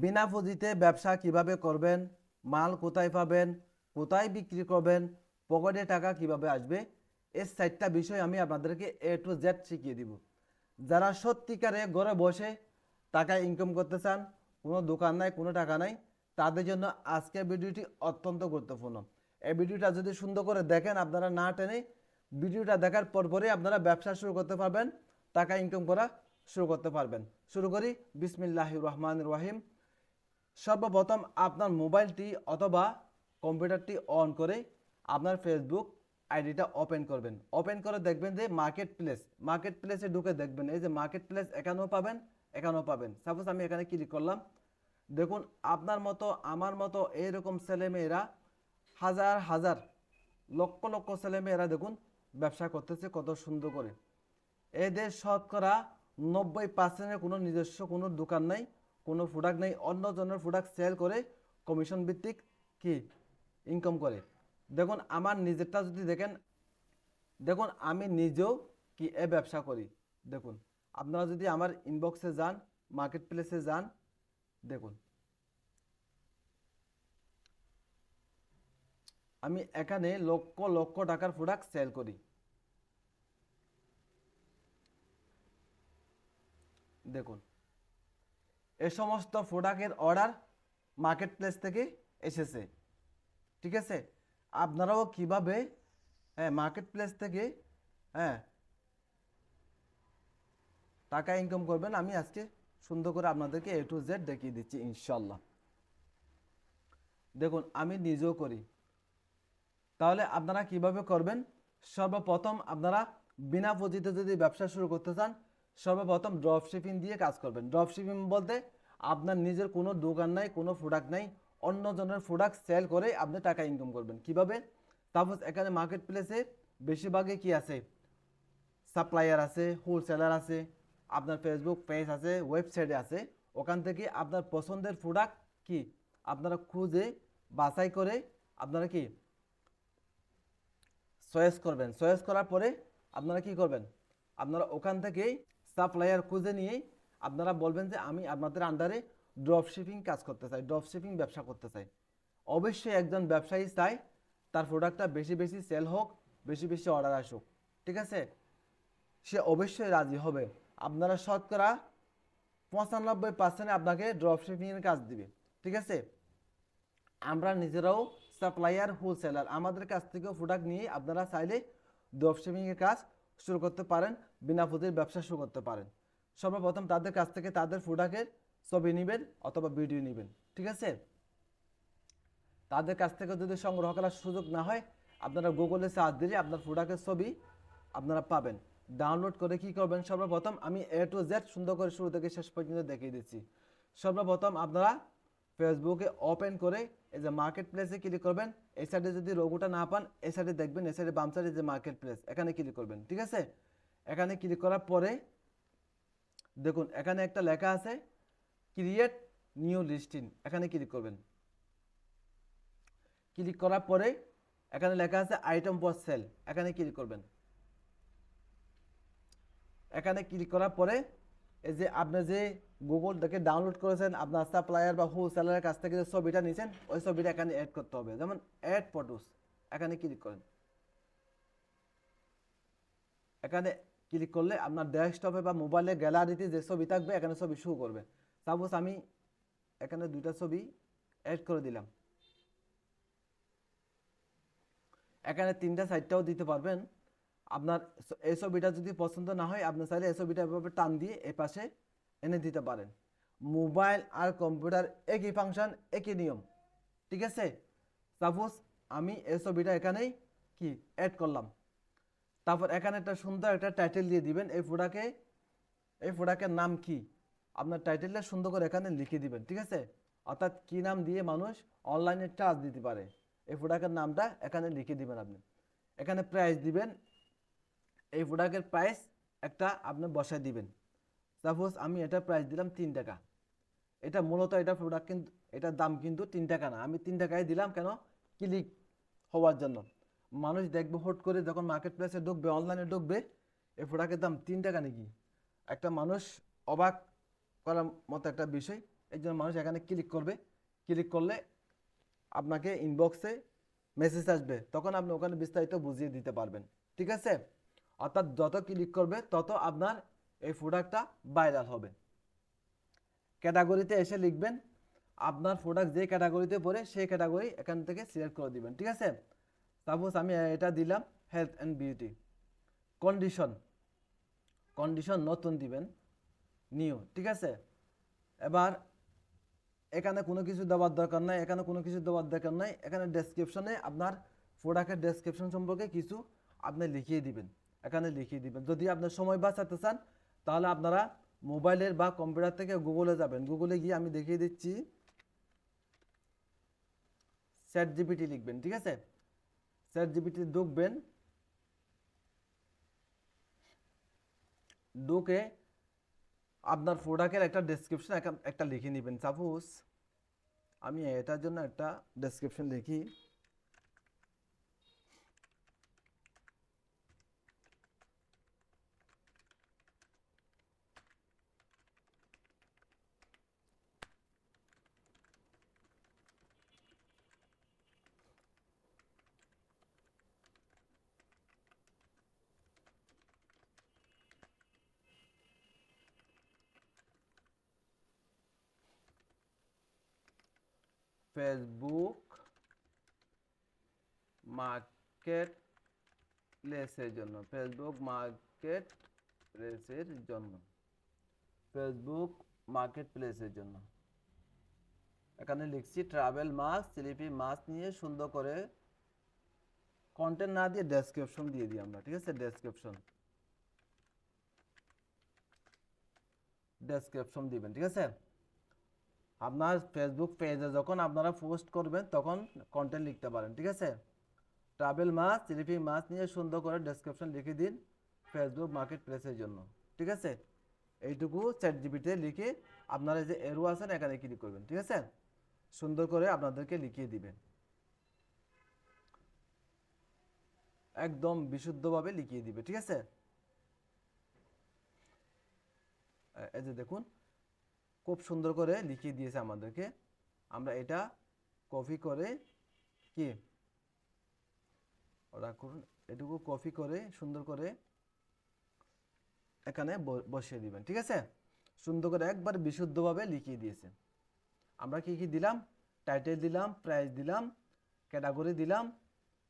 বিনা পুঁজিতে ব্যবসা কীভাবে করবেন, মাল কোথায় পাবেন, কোথায় বিক্রি করবেন, পকেটে টাকা কীভাবে আসবে, এই চারটা বিষয় আমি আপনাদেরকে এ টু জেড শিখিয়ে দিব। যারা সত্যিকারে ঘরে বসে টাকা ইনকাম করতে চান, কোনো দোকান নাই, কোনো টাকা নাই, তাদের জন্য আজকের ভিডিওটি অত্যন্ত গুরুত্বপূর্ণ। এই ভিডিওটা যদি সুন্দর করে দেখেন, আপনারা না টেনে ভিডিওটা দেখার পরপরই আপনারা ব্যবসা শুরু করতে পারবেন, টাকা ইনকাম করা শুরু করতে পারবেন। শুরু করি বিসমিল্লাহ রহমান রহিম। সর্বপ্রথম আপনার মোবাইলটি অথবা কম্পিউটারটি অন করে আপনার ফেসবুক আইডিটা ওপেন করবেন। ওপেন করে দেখবেন যে মার্কেট প্লেস মার্কেট প্লেসে ঢুকে দেখবেন, এই যে মার্কেট প্লেস এখানেও পাবেন এখানেও পাবেন। সাপোজ আমি এখানে ক্লিক করলাম, দেখুন আপনার মতো, আমার মতো এইরকম ছেলেমেয়েরা হাজার হাজার, লক্ষ লক্ষ ছেলেমেয়েরা দেখুন ব্যবসা করতেছে কত সুন্দর করে। এদের শতকরা নব্বই পার্সেন্টের কোনো নিজস্ব কোনো দোকান নাই। কোনো প্রোডাক্ট নেই অন্য জনের প্রোডাক্ট সেল করে কমিশন ভিত্তিক কি ইনকাম করে। দেখুন, আমার নিজেরটা যদি দেখেন, দেখুন, আমি নিজেও কি এ ব্যবসা করি। দেখুন, আপনারা যদি আমার ইনবক্সে যান মার্কেট প্লেসে যান, দেখুন। আমি এখানে লক্ষ লক্ষ টাকার প্রোডাক্ট সেল করি। দেখুন এ সমস্ত প্রোডাক্টের অর্ডার মার্কেট প্লেস থেকে এসেছে। ঠিক আছে? আপনারাও কীভাবে হ্যাঁ মার্কেট প্লেস থেকে হ্যাঁ টাকা ইনকাম করবেন, আমি আজকে সুন্দর করে আপনাদেরকে এ টু জেড দেখিয়ে দিচ্ছি ইনশাল্লাহ দেখুন, আমি নিজেও করি। তাহলে আপনারা কীভাবে করবেন? সর্বপ্রথম আপনারা বিনা পুঁজিতে যদি ব্যবসা শুরু করতে চান সর্বপ্রথম ড্রপ শিপিং দিয়ে কাজ করবেন। ড্রপ শিপিং বলতে আপনার নিজের কোনো দোকান নাই, কোনো প্রোডাক্ট নাই, অন্যজনের প্রোডাক্ট সেল করে আপনি টাকা ইনকাম করবেন। কীভাবে? তারপর এখানে মার্কেট প্লেসে বেশিরভাগে কি আছে? সাপ্লায়ার আছে হোলসেলার আছে, আপনার ফেসবুক পেজ আছে ওয়েবসাইটে আছে। ওখান থেকে আপনার পছন্দের প্রোডাক্ট কি? আপনারা খুঁজে বাছাই করে আপনারা কি? চয়েস করবেন। চয়েস করার পরে আপনারা কি করবেন? আপনারা ওখান থেকেই সাপ্লায়ার খুঁজে নিয়ে আপনারা বলবেন যে আমি আপনাদের আন্ডারে ড্রপ শিপিং কাজ করতে চাই ড্রপ শিপিং ব্যবসা করতে চাই। অবশ্যই একজন ব্যবসায়ী চাই, তার প্রোডাক্টটা বেশি বেশি সেল হোক, বেশি বেশি অর্ডার আসুক, ঠিক আছে? সে অবশ্যই রাজি হবে। আপনারা শতকরা পঁচানব্বই পার্সেন্ট আপনাকে ড্রপ শিপিংয়ের কাজ দিবে, ঠিক আছে? আমরা নিজেরাও সাপ্লায়ার হোলসেলার আমাদের কাছ থেকেও প্রোডাক্ট নিয়ে আপনারা চাইলে ড্রপ ড্রপশিপিংয়ের কাজ শুরু করতে পারেন, বিনা পুঁজির ব্যবসা শুরু করতে পারেন। সর্বপ্রথম তাদের কাছ থেকে তাদের প্রোডাক্টের ছবি নেবেন অথবা ভিডিও নেবেন, ঠিক আছে? তাদের কাছ থেকে যদি সংগ্রহ করার সুযোগ না হয়, আপনারা গুগলে সার্চ দিলে আপনার প্রোডাক্টের ছবি আপনারা পাবেন। ডাউনলোড করে কি করবেন? সর্বপ্রথম আমি এ টু জেড সুন্দর করে শুরু থেকে শেষ পর্যন্ত দেখিয়ে দিচ্ছি। সর্বপ্রথম আপনারা ফেসবুকে ওপেন করে এই যে মার্কেট প্লেসে ক্লিক করবেন, এই সাইডে যদি লোগোটা না পান, এই সাইডে দেখবেন, এই সাইডে বাম সাইডে যে মার্কেট প্লেস এখানে ক্লিক করবেন, ঠিক আছে? এখানে ক্লিক করার পরে, দেখুন, এখানে একটা লেখা আছে ক্রিয়েট নিউ লিস্টিং এখানে ক্লিক করবেন। ক্লিক করার পরে, এখানে লেখা আছে আইটেম ফর সেল এখানে ক্লিক করবেন। এখানে ক্লিক করার পরে এই যে আপনি যে গুগল থেকে ডাউনলোড করেছেন, আপনার সাপ্লায়ার বা হোলসেলারের কাছ থেকে যে ছবিটা নিয়েছেন ওই ছবিটা এখানে অ্যাড করতে হবে। যেমন অ্যাড ফটোস এখানে ক্লিক করেন। এখানে ক্লিক করলে আপনার ডেস্কটপে বা মোবাইলে গ্যালারিতে যে ছবি থাকবে, এখানে ছবি শো করবে। সাপোজ আমি এখানে দুইটা ছবি অ্যাড করে দিলাম। এখানে তিনটা সাইডটাও দিতে পারবেন। আপনার এই ছবিটা যদি পছন্দ না হয়, আপনি চাইলে এই ছবিটা এভাবে টান দিয়ে এ পাশে এনে দিতে পারেন। মোবাইল আর কম্পিউটার একই ফাংশন একই নিয়ম। ঠিক আছে? সাপোজ আমি এই ছবিটা এখানেই কি অ্যাড করলাম। তারপর এখানে একটা সুন্দর একটা টাইটেল দিয়ে দিবেন, এই ফোটাকে এই ফোটাকের নাম কি? আপনার টাইটেলটা সুন্দর করে এখানে লিখে দিবেন, ঠিক আছে? অর্থাৎ কি নাম দিয়ে মানুষ অনলাইনে চার্জ দিতে পারে। এই ফোটাকের নামটা এখানে লিখে দিবেন আপনি। এখানে প্রাইস দিবেন এই প্রোডাক্টের প্রাইস একটা আপনি বসায় দিবেন। সাপোজ আমি এটা প্রাইস দিলাম তিন টাকা। এটা মূলত এটা প্রোডাক্ট কিন্তু এটার দাম কিন্তু তিন টাকা না। আমি তিন টাকায় দিলাম কেন? ক্লিক হওয়ার জন্য। মানুষ দেখবে হুট করে যখন মার্কেট প্লেসে ঢুকবে অনলাইনে ঢুকবে, এই প্রোডাক্টের দাম তিন টাকা নাকি? একটা মানুষ অবাক করার মতো একটা বিষয়। এই জন্য মানুষ এখানে ক্লিক করবে। ক্লিক করলে আপনাকে ইনবক্সে মেসেজ আসবে। তখন আপনি ওখানে বিস্তারিত বুঝিয়ে দিতে পারবেন। ঠিক আছে? অর্থাৎ যত ক্লিক করবে, তত আপনার এই প্রোডাক্টটা ভাইরাল হবে। ক্যাটাগরিতে এসে লিখবেন, আপনার প্রোডাক্ট যে ক্যাটাগরিতে পড়ে, সেই ক্যাটাগরি এখান থেকে সিলেক্ট করে দিবেন, ঠিক আছে? সাপোজ আমি এটা দিলাম health and beauty condition condition নতুন দিবেন নিউ ঠিক আছে? এবার এখানে কোনো কিছু দেওয়ার দরকার নাই, এখানে কোনো কিছু দেওয়ার দরকার নাই, এখানে ডেসক্রিপশনে আপনার প্রোডাক্টের ডেসক্রিপশন সম্পর্কে কিছু আপনি লিখিয়ে দিবেন। এখানে লিখিয়ে দিবেন। যদি আপনার সময় বাঁচাতে চান, তাহলে আপনারা মোবাইলের বা কম্পিউটার থেকে গুগলে যাবেন। গুগলে গিয়ে আমি দেখিয়ে দিচ্ছি। চ্যাট জিপিটি লিখবেন, ঠিক আছে? চ্যাট জিপিটি ঢুকবেন। ঢুকে আপনার প্রোডাক্টের একটা ডেসক্রিপশন একটা লিখে নেবেন। সাপোজ আমি এটার জন্য একটা ডেসক্রিপশন লিখি। ফেসবুক মার্কেট প্লেসের জন্য, ফেসবুক মার্কেট প্লেসের জন্য, ফেসবুক মার্কেট প্লেসের জন্য। এখানে লিখছি ট্রাভেল মাস স্লিপি মাস নিয়ে সুন্দর করে কন্টেন্ট না দিয়ে ডেসক্রিপশন দিয়ে দিই আমরা, ঠিক আছে? ডেসক্রিপশন ডেসক্রিপশন দিবেন, ঠিক আছে? আপনার ফেসবুক পেজে যখন আপনারা পোস্ট করবেন, তখন কন্টেন্ট লিখতে পারেন, ঠিক আছে? ট্রাভেল মাছ সিলিপি মাছ নিয়ে সুন্দর করে ডেসক্রিপশন লিখে দিন ফেসবুক মার্কেট প্লেসের জন্য, ঠিক আছে? এইটুকু চ্যাট জিবিতে লিখে আপনারা যে এরো আছেন এখানে ক্লিক করবেন, ঠিক আছে? সুন্দর করে আপনাদেরকে লিখিয়ে দিবেন। একদম বিশুদ্ধভাবে লিখিয়ে দিবে, ঠিক আছে? এই যে দেখুন খুব সুন্দর করে লিখিয়ে দিয়েছে আমাদেরকে। আমরা এটা কপি করে কি? রাখুন এটুকু কপি করে সুন্দর করে এখানে বসিয়ে দিবেন, ঠিক আছে? সুন্দর করে একবার বিশুদ্ধভাবে লিখিয়ে দিয়েছে। আমরা কি কি দিলাম? টাইটেল দিলাম প্রাইস দিলাম ক্যাটাগরি দিলাম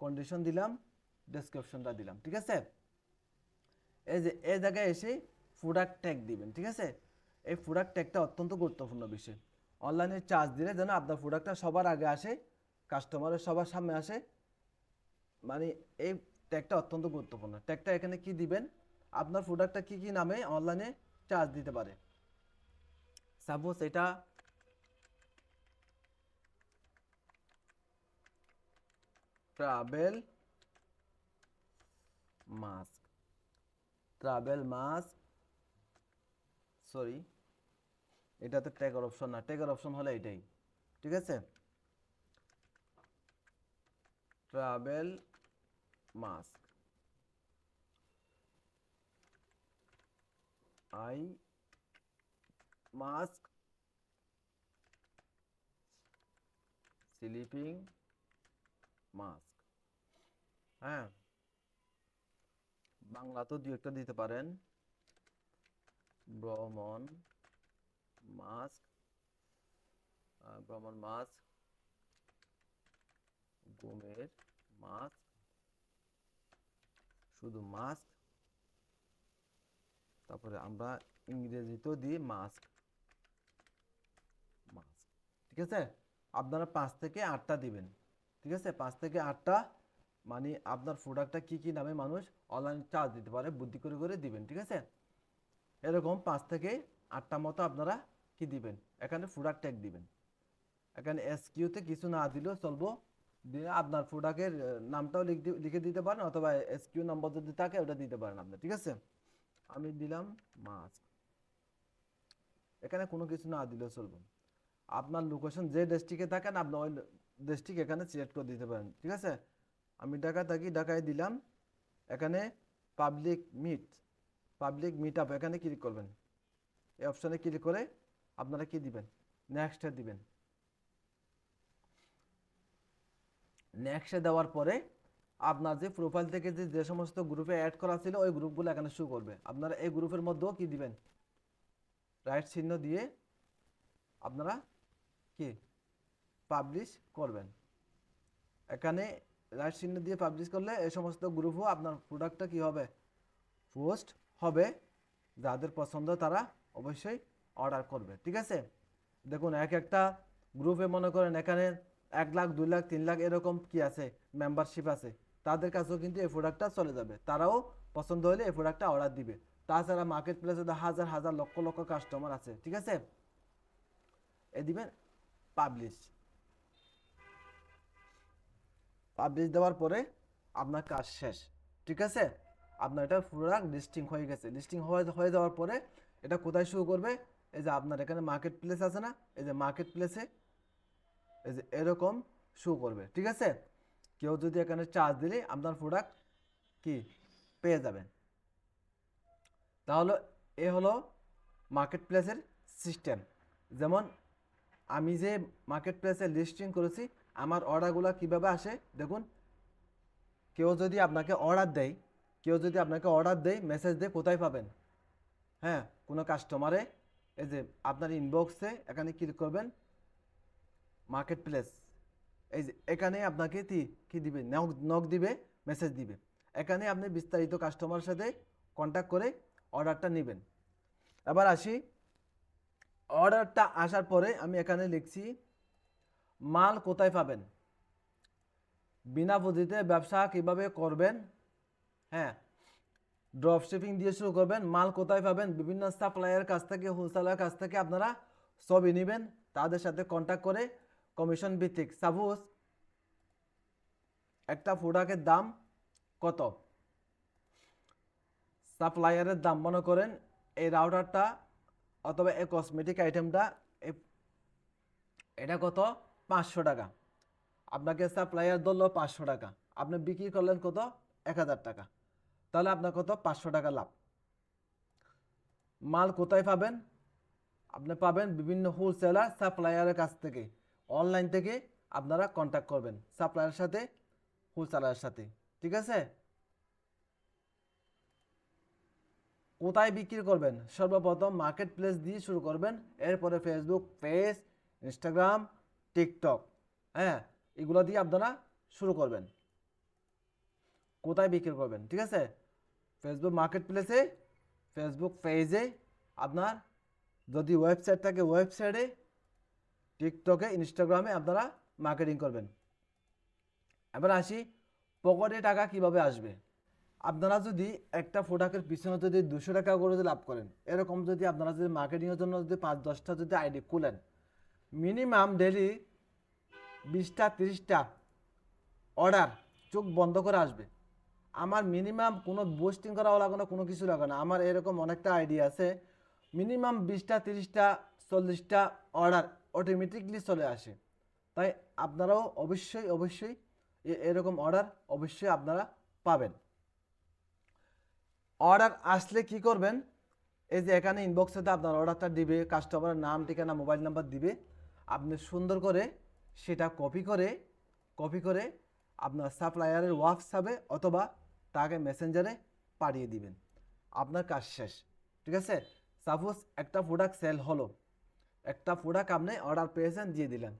কন্ডিশন দিলাম ডেসক্রিপশনটা দিলাম, ঠিক আছে? এই যে, এই জায়গায় এসে প্রোডাক্ট ট্যাগ দিবেন, ঠিক আছে? এই প্রোডাক্ট ট্যাগটা অত্যন্ত গুরুত্বপূর্ণ বিষয়। অনলাইনে চার্জ দিলে যেন আপনার প্রোডাক্টটা সবার আগে আসে কাস্টমারের সবার সামনে আসে। মানে এই ট্যাগটা অত্যন্ত গুরুত্বপূর্ণ। ট্যাগটা এখানে কি দিবেন? আপনার প্রোডাক্টটা কি কি নামে অনলাইনে চার্জ দিতে পারে। সাপোজ এটা travel mask travel mask sorry এটা তো অপশন না। ট্যাগের অপশন হলে এটাই। ঠিক আছে? Travel mask eye mask sleeping mask হ্যাঁ? বাংলা তো দু একটা দিতে পারেন। ভ্রমণ মাস্ক আহ, ভ্রমণ মাস্ক ঘুমের মাস্ক শুধু মাস্ক তারপরে আমরা ইংরেজিতেও দিই মাস্ক মাস্ক ঠিক আছে? আপনারা পাঁচ থেকে আটটা দিবেন। ঠিক আছে? পাঁচ থেকে আটটা মানে আপনার প্রোডাক্টটা কি কি নামে মানুষ অনলাইন চার্জ দিতে পারে বুদ্ধি করে করে দিবেন। ঠিক আছে? এরকম পাঁচ থেকে আটটা মতো আপনারা কি দিবেন? এখানে প্রোডাক্ট ট্যাগ দিবেন। এখানে এসকিউতে কিছু না দিলেও চলবো। দিয়ে আপনার প্রোডাক্টের নামটাও লিখ দিতে পারেন অথবা এসকিউ নাম্বার যদি থাকে ওটা দিতে পারেন আপনি, ঠিক আছে? আমি দিলাম মাস্ক এখানে কোনো কিছু না দিলেও চলবে। আপনার লোকেশন যে ডিস্ট্রিক্টে থাকেন, আপনি ওই ডিস্ট্রিক্ট এখানে সিলেক্ট করে দিতে পারেন, ঠিক আছে? আমি ঢাকা থাকি, ঢাকায় দিলাম। এখানে public meet public meet up এখানে ক্লিক করবেন। এই অপশানে ক্লিক করে আপনারা কি দিবেন? নেক্সটে দিবেন। নেক্সটে দেওয়ার পরে আপনার যে প্রোফাইল থেকে যে যে সমস্ত গ্রুপে অ্যাড করা ছিল, ওই গ্রুপগুলো এখানে শো করবে। আপনারা এই গ্রুপের মধ্যেও কি দিবেন? রাইট চিহ্ন দিয়ে আপনারা কি? পাবলিশ করবেন। এখানে রাইট চিহ্ন দিয়ে পাবলিশ করলে এই সমস্ত গ্রুপও আপনার প্রোডাক্টটা কি হবে? পোস্ট হবে। যাদের পছন্দ তারা অবশ্যই অর্ডার করবে, ঠিক আছে? দেখুন, এক একটা গ্রুপে মনে করেন এখানে এক লাখ, দুই লাখ, তিন লাখ এরকম কি আছে মেম্বারশিপ আছে। তাদের কাছেও কিন্তু এই প্রোডাক্টটা চলে যাবে। তারাও পছন্দ হলে এই প্রোডাক্টটা অর্ডার দিবে। তাছাড়া মার্কেট প্লেসে তো হাজার হাজার, লক্ষ লক্ষ কাস্টমার আছে, ঠিক আছে? এ দিবেন পাবলিশ পাবলিশ দেওয়ার পরে আপনার কাজ শেষ, ঠিক আছে? আপনার এটা প্রোডাক্ট লিস্টিং হয়ে গেছে। লিস্টিং হয়ে হয়ে যাওয়ার পরে এটা কোথায় শুরু করবে? এই যে আপনার এখানে মার্কেট প্লেস আছে না? এই যে মার্কেট প্লেসে এই যে এরকম শো করবে, ঠিক আছে? কেউ যদি এখানে চার্জ দিলে আপনার প্রোডাক্ট কি? পেয়ে যাবেন। তাহলে এ হলো মার্কেট প্লেসের সিস্টেম যেমন আমি যে মার্কেট প্লেসে লিস্টিং করেছি, আমার অর্ডারগুলো কীভাবে আসে? দেখুন, কেউ যদি আপনাকে অর্ডার দেয়, কেউ যদি আপনাকে অর্ডার দেয় মেসেজ দেয়, কোথায় পাবেন? হ্যাঁ কোনো কাস্টমারে এই যে আপনার ইনবক্সে এখানে ক্লিক করবেন মার্কেট প্লেস এই যে এখানে আপনাকে কি, কী দিবে? নক নক দিবে মেসেজ দিবে। এখানে আপনি বিস্তারিত কাস্টমারের সাথে কন্ট্যাক্ট করে অর্ডারটা নেবেন। এবার আসি। অর্ডারটা আসার পরে আমি এখানে লিখছি, মাল কোথায় পাবেন? বিনা পুঁজিতে ব্যবসা কীভাবে করবেন? হ্যাঁ ড্রপ শিপিং দিয়ে শুরু করবেন। মাল কোথায় পাবেন, বিভিন্ন সাপ্লায়ার কাছ থেকে হোলসেলার কাছ থেকে আপনারা ছবি নেবেন। তাদের সাথে কন্ট্যাক্ট করে কমিশন ভিত্তিক। সাপোজ একটা প্রোডাক্টের দাম কত? সাপ্লায়ারের দাম মনে করেন এই রাউটারটা অথবা এই কসমেটিক আইটেমটা এটা কত? পাঁচশো টাকা। আপনাকে সাপ্লায়ার ধরলো পাঁচশো টাকা। আপনি বিক্রি করলেন কত? এক হাজার টাকা। তাহলে আপনার কত? পাঁচশো টাকা লাভ। মাল কোথায় পাবেন? আপনি পাবেন বিভিন্ন হোলসেলার সাপ্লায়ারের কাছ থেকে। অনলাইন থেকে আপনারা কন্ট্যাক্ট করবেন সাপ্লায়ারের সাথে হোলসেলারের সাথে। ঠিক আছে? কোথায় বিক্রি করবেন? সর্বপ্রথম মার্কেট প্লেস দিয়ে শুরু করবেন। এরপরে ফেসবুক পেজ ইনস্টাগ্রাম টিকটক হ্যাঁ? এগুলো দিয়ে আপনারা শুরু করবেন। কোথায় বিক্রি করবেন? ঠিক আছে? ফেসবুক মার্কেট প্লেসে ফেসবুক পেজে আপনার যদি ওয়েবসাইট থাকে ওয়েবসাইটে টিকটকে ইনস্টাগ্রামে আপনারা মার্কেটিং করবেন। এবার আসি পকেটে টাকা কীভাবে আসবে? আপনারা যদি একটা প্রোডাক্টের পিছনে যদি দুশো টাকা করে যদি লাভ করেন, এরকম যদি আপনারা যদি মার্কেটিংয়ের জন্য যদি পাঁচ, দশটা যদি আইডি খুলেন মিনিমাম ডেলি বিশটা, তিরিশটা অর্ডার চোখ বন্ধ করে আসবে। আমার মিনিমাম কোনো বোস্টিং করাও লাগে না কোনো কিছু লাগে না। আমার এরকম অনেকটা আইডিয়া আছে। মিনিমাম বিশটা, তিরিশটা, চল্লিশটা অর্ডার অটোমেটিকলি চলে আসে। তাই আপনারাও অবশ্যই অবশ্যই এরকম অর্ডার অবশ্যই আপনারা পাবেন। অর্ডার আসলে কি করবেন? এই যে এখানে ইনবক্সেতে আপনার অর্ডারটা দিবে কাস্টমারের নাম, ঠিকানা মোবাইল নাম্বার দিবে। আপনি সুন্দর করে সেটা কপি করে কপি করে আপনার সাপ্লায়ারের হোয়াটসঅ্যাপে অথবা তাকে মেসেঞ্জারে পাঠিয়ে দিবেন। আপনার কাজ শেষ, ঠিক আছে? সাপোজ একটা প্রোডাক্ট সেল হলো, একটা প্রোডাক্ট আপনি অর্ডার পেয়েছেন, দিয়ে দিলেন।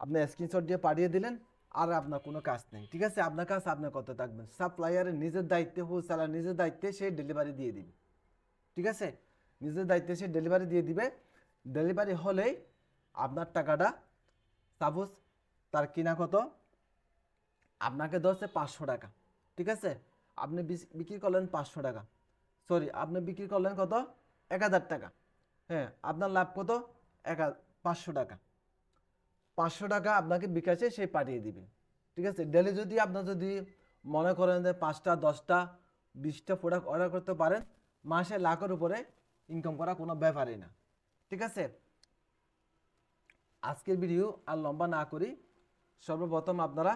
আপনি স্ক্রিনশট দিয়ে পাঠিয়ে দিলেন, আর আপনার কোনো কাজ নেই, ঠিক আছে? আপনার কাজ আপনার কত থাকবেন। সাপ্লায়ারের নিজের দায়িত্বে হোলসেলার নিজের দায়িত্বে সে ডেলিভারি দিয়ে দিবে, ঠিক আছে? নিজের দায়িত্বে সে ডেলিভারি দিয়ে দিবে। ডেলিভারি হলেই আপনার টাকাটা সাপোজ তার কিনা কত? আপনাকে ধরছে পাঁচশো টাকা। ঠিক আছে? আপনি বিক্রি করলেন পাঁচশো টাকা। সরি আপনি বিক্রি করলেন কত? এক হাজার টাকা। হ্যাঁ আপনার লাভ কত? এক পাঁচশো টাকা। পাঁচশো টাকা আপনাকে বিকাশে সে পাঠিয়ে দিবে। ঠিক আছে? ডেলি যদি আপনার যদি মনে করেন যে পাঁচটা, দশটা, বিশটা প্রোডাক্ট অর্ডার করতে পারেন, মাসে লাখের উপরে ইনকাম করা কোনো ব্যাপারই না। ঠিক আছে? আজকের ভিডিও আর লম্বা না করি। সর্বপ্রথম আপনারা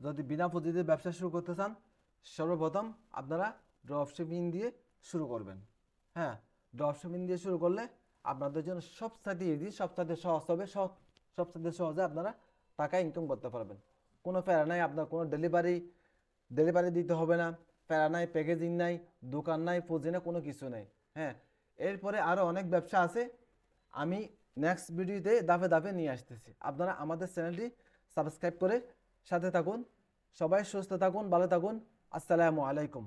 যদি বিনা পুঁজিতে ব্যবসা শুরু করতে চান সর্বপ্রথম আপনারা ড্রপ শিপিং দিয়ে শুরু করবেন। হ্যাঁ ড্রপ শিপিং দিয়ে শুরু করলে আপনাদের জন্য সবসাথে ইজি সবসাথে সহজ হবে সব সবসাথে সহজে আপনারা টাকা ইনকাম করতে পারবেন। কোনো প্যারা নাই, আপনার কোনো ডেলিভারি ডেলিভারি দিতে হবে না প্যারা নাই প্যাকেজিং নাই, দোকান নাই, পুঁজি নাই, কোনো কিছু নাই। হ্যাঁ এরপরে আরও অনেক ব্যবসা আছে, আমি নেক্সট ভিডিওতে দাফে দাফে নিয়ে আসতেছি। আপনারা আমাদের চ্যানেলটি সাবস্ক্রাইব করে সাথে থাকুন, সবাই সুস্থ থাকুন, ভালো থাকুন আসসালামু আলাইকুম।